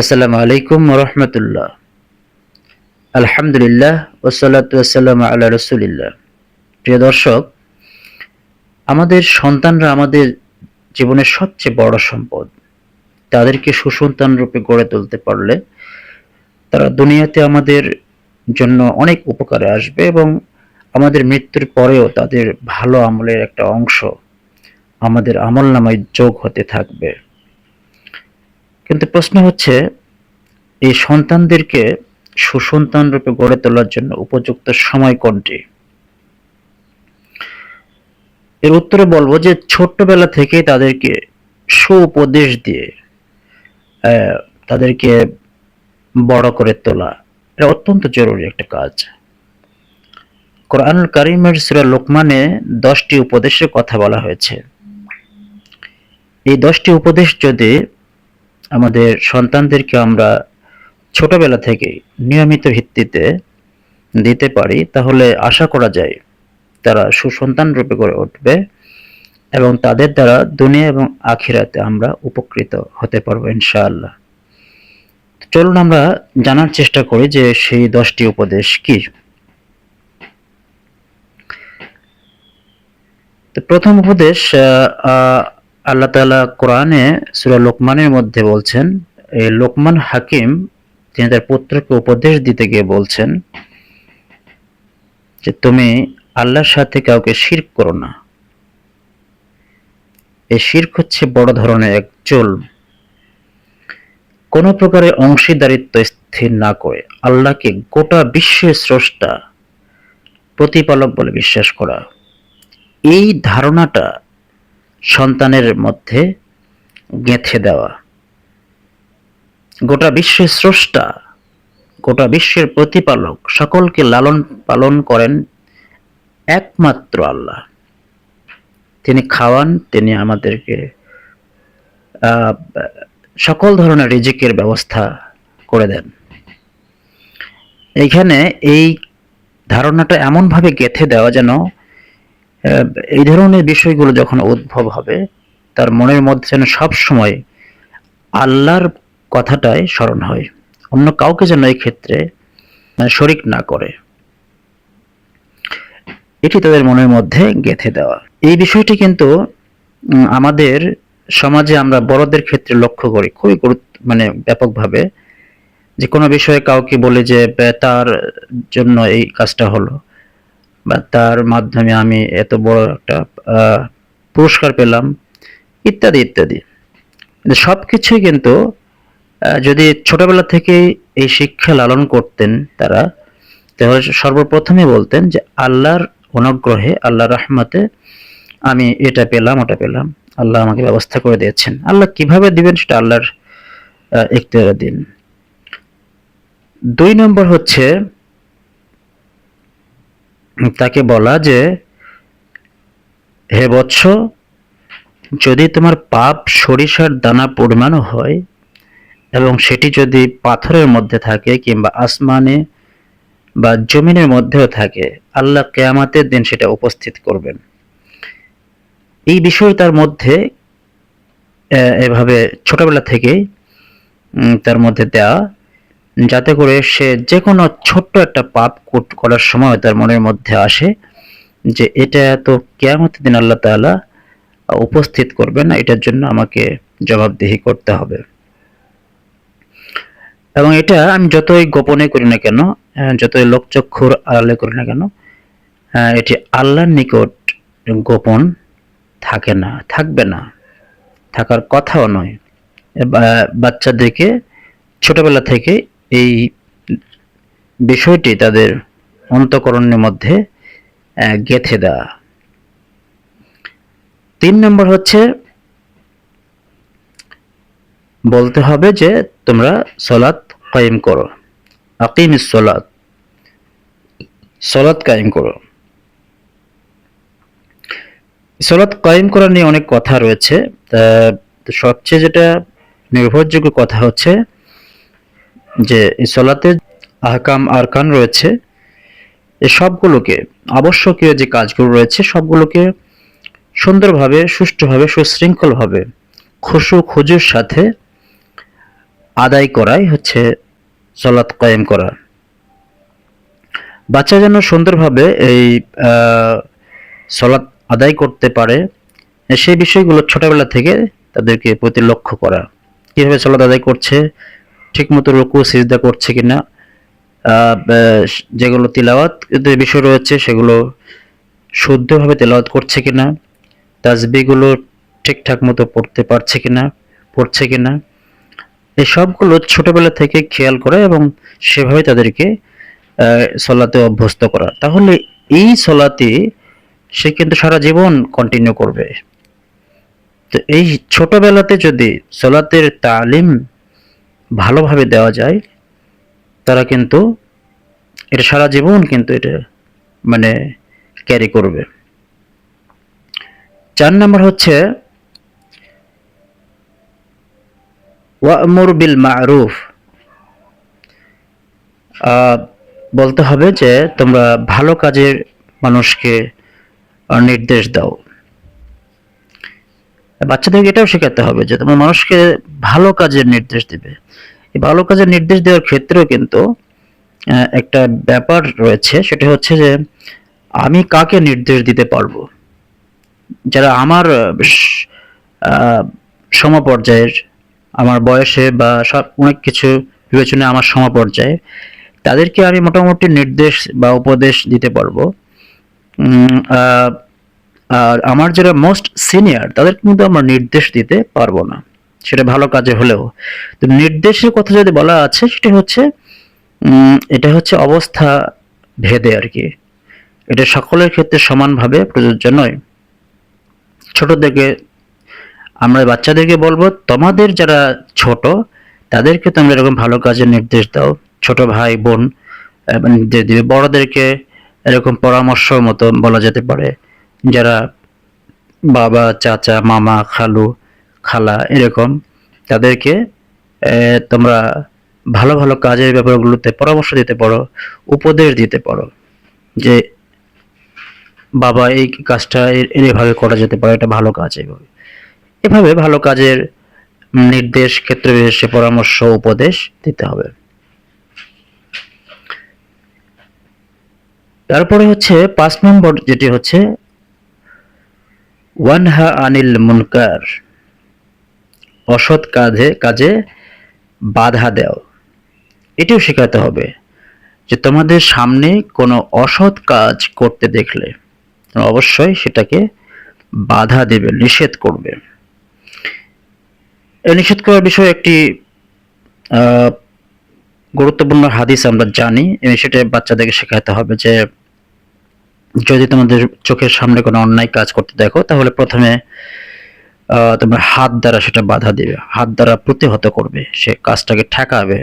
আসসালামু আলাইকুম রহমতুল্লাহ। আলহামদুলিল্লাহ ওয়াসালাম আল্লাহ রসুলিল্লাহ। প্রিয় দর্শক, আমাদের সন্তানরা আমাদের জীবনের সবচেয়ে বড় সম্পদ। তাদেরকে সুসন্তান রূপে গড়ে তুলতে পারলে তারা দুনিয়াতে আমাদের জন্য অনেক উপকারে আসবে এবং আমাদের মৃত্যুর পরেও তাদের ভালো আমলের একটা অংশ আমাদের আমল নামায় যোগ হতে থাকবে। কিন্তু প্রশ্ন হচ্ছে, এই সন্তানদেরকে সুসন্তান রূপে গড়ে তোলার জন্য উপযুক্ত সময় কোনটি? এর উত্তরে বলব যে, ছোট্টবেলা থেকে তাদেরকে সুউপদেশ দিয়ে তাদেরকে বড় করে তোলা, এটা অত্যন্ত জরুরি একটা কাজ। কোরআনুল কারিমের সুরা লোকমানে দশটি উপদেশের কথা বলা হয়েছে। এই দশটি উপদেশ যদি আমাদের সন্তানদেরকে আমরা ছোটবেলা থেকে নিয়মিত ভিত্তিতে দিতে পারি, তাহলে আশা করা যায় তারা সুসন্তান রূপে গড়ে উঠবে এবং তাদের দ্বারা দুনিয়া এবং আখিরাতে আমরা উপকৃত হতে পারব ইনশাআল্লাহ। চলুন আমরা জানার চেষ্টা করি যে সেই দশটি উপদেশ কি। তো প্রথম উপদেশ আল্লাহ তালা কোরআনে সূরা লোকমানের মধ্যে বলছেন এই লোকমান হাকিম তিনি তার পুত্রকে উপদেশ দিতে গিয়ে বলছেন যে, তুমি আল্লাহর সাথে কাউকে শিরক করো না। এই শিরক হচ্ছে বড় ধরনের এক চুল কোন প্রকারের অংশীদারিত্ব স্থির না করে আল্লাহকে গোটা বিশ্বের স্রষ্টা, প্রতিপালক বলে বিশ্বাস করা। এই ধারণাটা সন্তানের মধ্যে গেঁথে দেওয়া। গোটা বিশ্বের স্রষ্টা, গোটা বিশ্বের প্রতিপালক সকলকে লালন পালন করেন একমাত্র আল্লাহ। তিনি খাওয়ান, তিনি আমাদেরকে সকল ধরনের রিজিকের ব্যবস্থা করে দেন। এইখানে এই ধারণাটা এমনভাবে গেঁথে দেওয়া যেন এই ধরনের বিষয়গুলো যখন উদ্ভব হবে, তার মনের মধ্যে যেন সব সময় আল্লাহর কথাটাই স্মরণ হয়। অন্য কাউকে যেন এই ক্ষেত্রে মানে শরিক না করে। এটি তাদের মনের মধ্যে গেঁথে দেওয়া। এই বিষয়টি কিন্তু আমাদের সমাজে আমরা বড়দের ক্ষেত্রে লক্ষ্য করি। খুবই গুরুত্ব মানে ব্যাপকভাবে। যে কোনো বিষয়ে কাউকে বলে যে তার জন্য এই কাজটা হলো। তার মাধ্যমে আমি এত বড় একটা পুরস্কার পেলাম ইত্যাদি ইত্যাদি। সব কিছুই কিন্তু যদি ছোটবেলা থেকে এই শিক্ষা লালন করতেন তারা তাহলে সর্বপ্রথমে বলতেন যে আল্লাহর অনুগ্রহে আল্লাহর রহমতে আমি এটা পেলাম ওটা পেলাম। আল্লাহ আমাকে ব্যবস্থা করে দিয়েছেন। আল্লাহ কীভাবে দিবেন সেটা আল্লাহর আহ, দিন। দুই নম্বর হচ্ছে তাকে বলা যে, হে বৎস, যদি তোমার পাপ সরিষার দানা পরিমাণও হয় এবং সেটি যদি পাথরের মধ্যে থাকে কিংবা আসমানে বা জমিনের মধ্যেও থাকে, আল্লাহ কেয়ামাতের দিন সেটা উপস্থিত করবেন। এই বিষয় তার মধ্যে এভাবে ছোটবেলা থেকে তার মধ্যে দেওয়া যাতে করে সে যে কোনো ছোট্ট একটা পাপ কুট করার সময় তার মনের মধ্যে আসে যে এটা তো কেয়ামতের দিন আল্লাহ তাআলা উপস্থিত করবেন না, এটার জন্য আমাকে জবাবদিহি করতে হবে। এবং এটা আমি যতই গোপনে করি না কেন যতই লোকচক্ষুর আড়ালে করি না কেন এটি আল্লাহর নিকট গোপন থাকে না, থাকবে না। থাকার কথাও নয়। বাচ্চাদেরকে ছোটবেলা থেকে এই বিষয়টি তাদের অন্তকরণের মধ্যে গেঁথে দেওয়া। তিন নম্বর হচ্ছে, বলতে হবে যে তোমরা সলাৎ কায়েম করো। আকিম সলাৎ। সলাৎ কায়েম করো। সলাৎ কায়েম করা নিয়ে অনেক কথা রয়েছে। সবচেয়ে যেটা নির্ভরযোগ্য কথা হচ্ছে যে সলাতে আহকাম আরকান রয়েছে এই সবগুলোকে, আবশ্যকীয় যে কাজগুলো রয়েছে, সবগুলোকে সুন্দরভাবে, সুষ্ঠুভাবে, সুশৃঙ্খলভাবে খুশু খুজুর সাথে আদায় করাই হচ্ছে সলাৎ কায়েম করা। বাচ্চা যেন সুন্দরভাবে এই সলাৎ আদায় করতে পারে, সেই বিষয়গুলো ছোটবেলা থেকে তাদেরকে প্রতি লক্ষ্য করা। কীভাবে সলাৎ আদায় করছে ঠিকমতো রুকু, সিজদা করছে কিনা যেগুলো তিলাওয়াত বিষয় রয়েছে সেগুলো শুদ্ধভাবে তেলাওয়াত করছে কিনা, তাজবিগুলো ঠিকঠাক মতো পড়তে পারছে কিনা, পড়ছে কিনা, এই সবগুলো ছোটবেলা থেকে খেয়াল করা এবং সেভাবে তাদেরকে সলাতে অভ্যস্ত করা। তাহলে এই সলাতে সে কিন্তু সারা জীবন কন্টিনিউ করবে। তো এই ছোটবেলাতে যদি সলাতের তালিম ভালোভাবে দেওয়া যায়, তারা কিন্তু এটা সারা জীবন কিন্তু এটা মানে ক্যারি করবে। চার নম্বর হচ্ছে, ওয়ামুর বিল মারুফ বলতে হবে যে তোমরা ভালো কাজের মানুষকে নির্দেশ দাও। বাচ্চাদেরকে এটাও শেখাতে হবে যে তোমরা মানুষকে ভালো কাজের নির্দেশ দিবে। এই ভালো কাজের নির্দেশ দেওয়ার ক্ষেত্রেও কিন্তু একটা ব্যাপার রয়েছে, সেটা হচ্ছে যে আমি কাকে নির্দেশ দিতে পারব? যারা আমার সমপর্যায়ের, আমার বয়সে বা সব অনেক কিছু বিবেচনায় আমার সমপর্যায়ে, তাদেরকে আমি মোটামুটি নির্দেশ বা উপদেশ দিতে পারব। আর আমার যারা মোস্ট সিনিয়র তাদেরকে কিন্তু আমরা নির্দেশ দিতে পারব না। সেটা ভালো কাজে হলেও। তো নির্দেশের কথা যদি বলা আছে, সেটা হচ্ছে এটা হচ্ছে অবস্থা ভেদে আর কি। এটা সকলের ক্ষেত্রে সমানভাবে প্রযোজ্য নয়। ছোট থেকে আমরা বাচ্চাদেরকে বলব, তোমাদের যারা ছোট, তাদেরকে তোমরা এরকম ভালো কাজের নির্দেশ দাও। ছোট ভাই, বোন নির্দেশ দিবে বড়দেরকে এরকম পরামর্শ মতো বলা যেতে পারে। যারা বাবা, চাচা, মামা, খালু, খালা এরকম তাদেরকে তোমরা ভালো ভালো কাজের ব্যাপারগুলোতে পরামর্শ দিতে পারো, উপদেশ দিতে পারো যে বাবা এই কাজটা এভাবে করা যেতে পারে, এটা ভালো কাজ এইভাবে এভাবে ভালো কাজের নির্দেশ, ক্ষেত্রে বিশেষে পরামর্শ, উপদেশ দিতে হবে। তারপরে হচ্ছে পাঁচ নম্বর যেটি হচ্ছে ওয়ানহা আনিল মুনকার। অসৎ কাজে কাজে বাধা দেও। এটিও শেখাতে হবে যে তোমাদের সামনে কোনো অসৎ কাজ করতে দেখলে অবশ্যই সেটাকে বাধা দেবে, নিষেধ করবে। এই নিষেধ করার বিষয়ে একটি গুরুত্বপূর্ণ হাদিস আমরা জানি। সেটা বাচ্চাদেরকে শেখাতে হবে যে যদি তোমাদের চোখের সামনে কোনো অন্যায় কাজ করতে দেখো, তাহলে প্রথমে তোমরা হাত দ্বারা সেটা বাধা দেবে। হাত দ্বারা প্রতিহত করবে। সে কাজটাকে ঠেকাবে।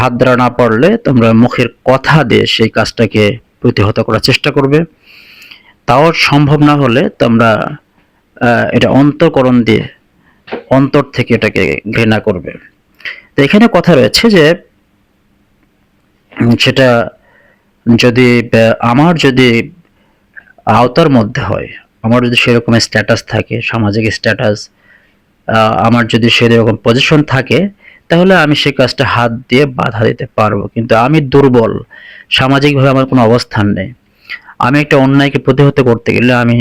হাত দ্বারা না পারলে তোমরা মুখের কথা দিয়ে সেই কাজটাকে প্রতিহত করার চেষ্টা করবে। তাও সম্ভব না হলে তোমরা এটা অন্তকরণ দিয়ে অন্তর থেকে এটাকে ঘৃণা করবে। তো এখানে কথা রয়েছে যে সেটা যদি আমার যদি আওতার মধ্যে হয়, আমার যদি সেরকম স্ট্যাটাস থাকে, সামাজিক স্ট্যাটাস আমার যদি সেরকম পজিশন থাকে, তাহলে আমি সেই কাজটা হাত দিয়ে বাধা দিতে পারব। কিন্তু আমি দুর্বল, সামাজিকভাবে আমার কোনো অবস্থান নেই। আমি একটা অন্যায়কে প্রতিহত করতে গেলে আমি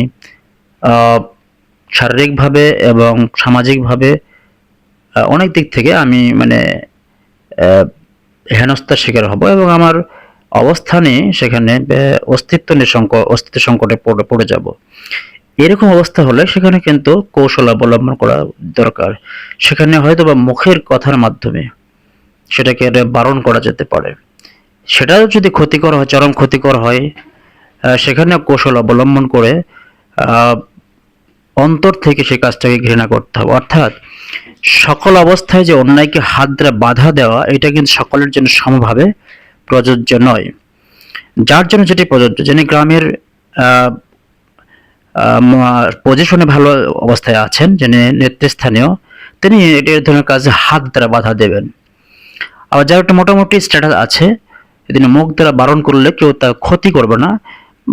শারীরিকভাবে এবং সামাজিকভাবে অনেক দিক থেকে আমি মানে হেনস্থার শিকার হব এবং আমার অবস্থানে সেখানে অস্তিত্ব নিঃসংক অস্তিত্ব সংকটে পড়ে পড়ে যাব। এরকম অবস্থা হলে সেখানে কিন্তু কৌশল অবলম্বন করা দরকার। সেখানে হয়তো বা মুখের কথার মাধ্যমে সেটাকে বারণ করা যেতে পারে। সেটাও যদি ক্ষতিকর হয়, চরম ক্ষতিকর হয় সেখানে কৌশল অবলম্বন করে অন্তর থেকে সেই কাজটাকে ঘৃণা করতে হবে। অর্থাৎ সকল অবস্থায় যে অন্যায়কে হাত দ্বারা বাধা দেওয়া, এটা কিন্তু সকলের জন্য সমভাবে প্রযোজ্য নয়। যার জন্য যেটি প্রযোজ্য, যিনি গ্রামের পজিশনে ভালো অবস্থায় আছেন, যিনি নেতৃস্থানীয়, তিনি এটি ধরনের কাজে হাত দ্বারা বাধা দেবেন। আবার যার একটা মোটামুটি স্ট্যাটাস আছে তিনি মুখ দ্বারা বারণ করলে কেউ তার ক্ষতি করবে না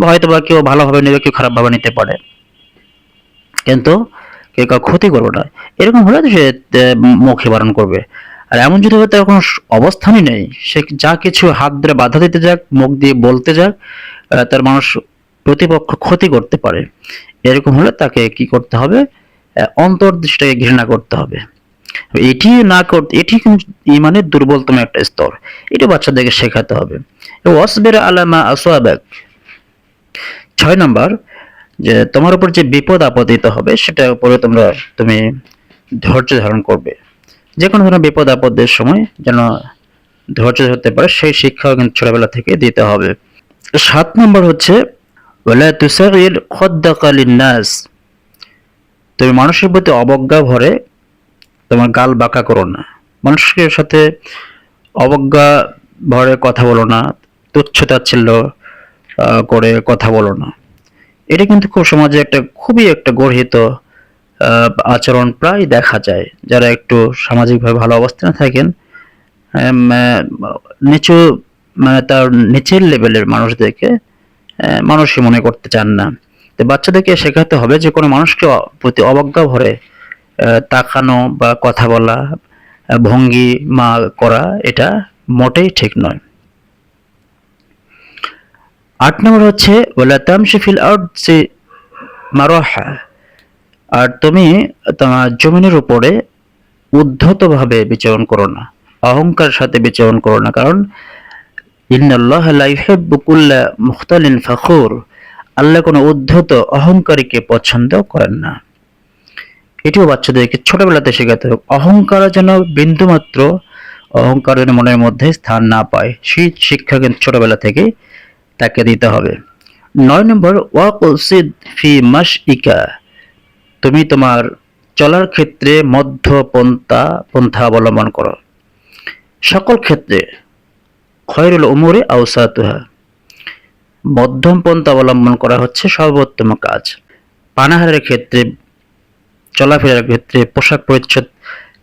হয়তো বা কেউ ভালোভাবে নেবে, কেউ খারাপভাবে নিতে পারে। কিন্তু কেউ কাউ ক্ষতি করবে না। এরকম হলে সে মুখে বারণ করবে। আর এমন যদি হয় তার কোনো অবস্থানই নেই, সে যা কিছু হাত ধরে বাধা দিতে যাক, মুখ দিয়ে বলতে যাক তার মানুষ প্রতিপক্ষ ক্ষতি করতে পারে। এরকম হলে তাকে কি করতে হবে? অন্তর্দৃষ্টিকে ঘৃণা করতে হবে। এটি না করতে এটি ইমানের দুর্বলতম একটা স্তর। এটা বাচ্চাদেরকে শেখাতে হবে। ওয়াসবের আলামা আসোয়াবেক ছয় নম্বর, যে তোমার উপর যে বিপদ আপদিত হবে, সেটার উপরে তোমরা তুমি ধৈর্য ধারণ করবে। যে কোনো ধরনের বিপদ আপদের সময় যেন ধৈর্য ধরতে পারে সেই শিক্ষাও কিন্তু ছোটবেলা থেকে দিতে হবে। সাত নম্বর হচ্ছে খদ্দাকা তুমি মানুষের প্রতি অবজ্ঞা ভরে তোমার গাল বাঁকা করো না। মানুষের সাথে অবজ্ঞা ভরে কথা বলো না তুচ্ছ তাচ্ছিল্য আহ, করে কথা বলো না। এটা কিন্তু খুব সমাজে একটা খুবই একটা গর্হিত আচরণ প্রায় দেখা যায়। যারা একটু সামাজিকভাবে ভালো অবস্থানে থাকেন নিচু মানে তার নিচের লেভেলের মানুষদেরকে মানুষই মনে করতে চান না। তো বাচ্চাদেরকে শেখাতে হবে যে কোনো মানুষকে প্রতি অবজ্ঞা ভরে তাকানো বা কথা বলা, ভঙ্গি মা করা এটা মোটেই ঠিক নয়। আট নম্বর হচ্ছে ওলা তামশি ফিল আরদি মারাহা। আর তুমি তোমার জমিনের উপরে উদ্ধতভাবে বিচরণ করো না অহংকারের সাথে বিচরণ করো না, কারণ মুখতালিন ফাখুর, আল্লাহ কোনো উদ্ধত অহংকারীকে পছন্দ করেন না। এটিও বাচ্চাদেরকে ছোটবেলাতে শেখাতে হবে, অহংকার যেন বিন্দুমাত্র অহংকার যেন মনের মধ্যে স্থান না পায়, সেই শিক্ষা কিন্তু ছোটবেলা থেকে তাকে দিতে হবে। নয় নম্বর ওয়াকুসিদ ফি মাস ইকা তুমি তোমার চলার ক্ষেত্রে মধ্যপন্থা, পন্থা অবলম্বন করো। সকল ক্ষেত্রে, খয়রুল উমরে আউসাতুহা মধ্যম পন্থা অবলম্বন করা হচ্ছে সর্বোত্তম কাজ। পানাহারের ক্ষেত্রে, চলাফেরার ক্ষেত্রে, পোশাক পরিচ্ছদ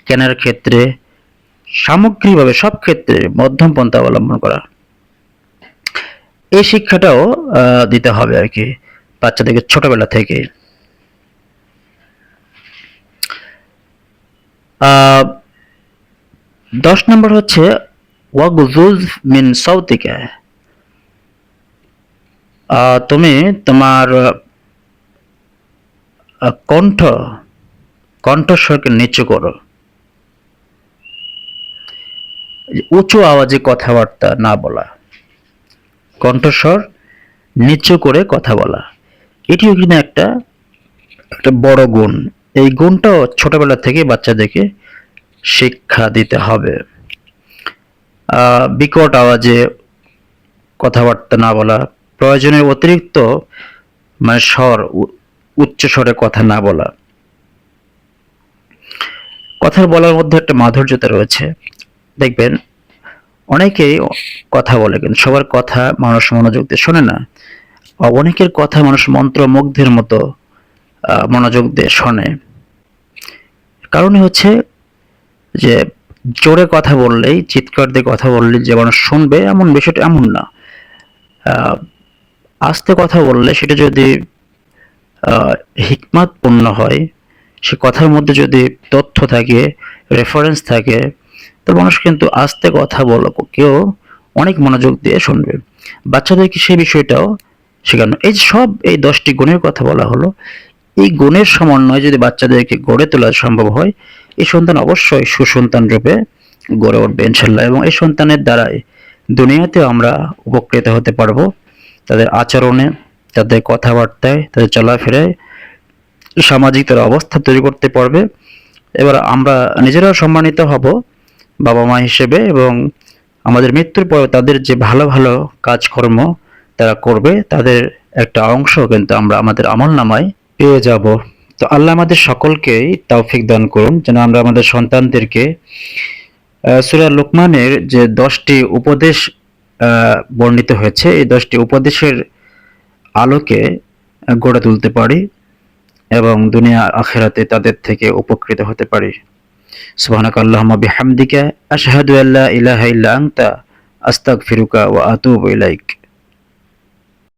কেনার ক্ষেত্রে, সামগ্রিকভাবে সব ক্ষেত্রে মধ্যম পন্থা অবলম্বন করা। এই শিক্ষাটাও দিতে হবে আর কি, বাচ্চাদেরকে ছোটবেলা থেকে। দশ নম্বর হচ্ছে ওয়াগুজুজ মিন সৌতিকা তুমি তোমার কণ্ঠ, কণ্ঠস্বরকে নিচু করো। উঁচু আওয়াজে কথাবার্তা না বলা। কণ্ঠস্বর নিচু করে কথা বলা। এটিও কিন্তু একটা একটা বড় গুণ। এই গুণটাও ছোটবেলা থেকে বাচ্চাদেরকে শিক্ষা দিতে হবে। বিকট আওয়াজে কথাবার্তা না বলা প্রয়োজনের অতিরিক্ত মানে স্বর উচ্চ স্বরে কথা না বলা। কথার বলার মধ্যে একটা মাধুর্যতা রয়েছে। দেখবেন, অনেকেই কথা বলে, কিন্তু সবার কথা মানুষ মনোযোগ দিয়ে শোনে না। অনেকের কথা মানুষ মন্ত্র মুগ্ধের মতো মনোযোগ দিয়ে শোনে। কারণ হচ্ছে যে জোরে কথা বললেই, চিৎকার দিয়ে কথা বললে যে মানুষ শুনবে, এমন বিষয়টা এমন না। আস্তে কথা বললে সেটা যদি হিকমাতপূর্ণ হয়, সে কথার মধ্যে যদি তথ্য থাকে রেফারেন্স থাকে, তো মানুষ কিন্তু আস্তে কথা বলো কেউ অনেক মনোযোগ দিয়ে শুনবে। বাচ্চাদেরকে সেই বিষয়টাও শেখানো। এই সব এই দশটি গুণের কথা বলা হলো এই গুণের সমন্বয়ে যদি বাচ্চাদেরকে গড়ে তোলা সম্ভব হয়, এই সন্তান অবশ্যই সুসন্তান রূপে গড়ে উঠবে ইনশাল্লাহ এবং এই সন্তানের দ্বারাই দুনিয়াতেও আমরা উপকৃত হতে পারব। তাদের আচরণে, তাদের কথাবার্তায়, তাদের চলাফেরায় সামাজিক তার অবস্থা তৈরি করতে পারবে। এবার আমরা নিজেরাও সম্মানিত হব বাবা মা হিসেবে এবং আমাদের মৃত্যুর পর তাদের যে ভালো ভালো কাজকর্ম তারা করবে, তাদের একটা অংশ কিন্তু আমরা আমাদের আমল নামায় পেয়ে যাব। তো আল্লাহ আমাদের সকলকেই তৌফিক দান করুন। যেন আমরা আমাদের সন্তানদেরকে সুরা লোকমানের যে দশটি উপদেশ বর্ণিত হয়েছে, এই দশটি উপদেশের আলোকে গড়ে তুলতে পারি এবং দুনিয়া আখেরাতে তাদের থেকে উপকৃত হতে পারি। সুবহানাক আল্লাহুম্মা বিহামদিকা, আশহাদু আল্লা ইলাহা ইল্লা আনতা, আস্তাগফিরুকা ওয়া আতুবু ইলাইক।